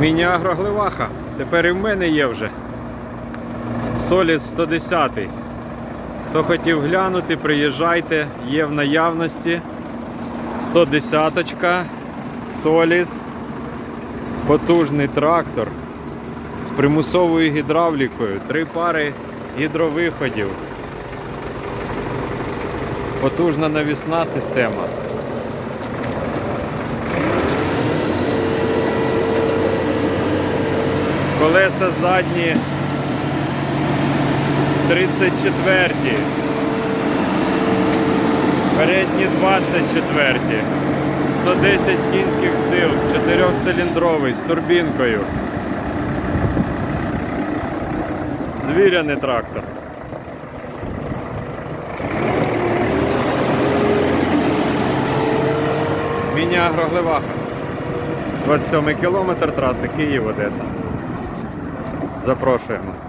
Міні-агрогливаха. Тепер і в мене є вже. Соліс 110. Хто хотів глянути, приїжджайте, є в наявності. 110 Соліс. Потужний трактор з примусовою гідравлікою, три пари гідровиходів. Потужна навісна система. Колеса задні 34. Передні 24. 110 кінських сил, 4-циліндровий з турбінкою. Звіряний трактор. Міні-агрогливаха. 27 кілометр траси Київ-Одеса. Запрошуємо.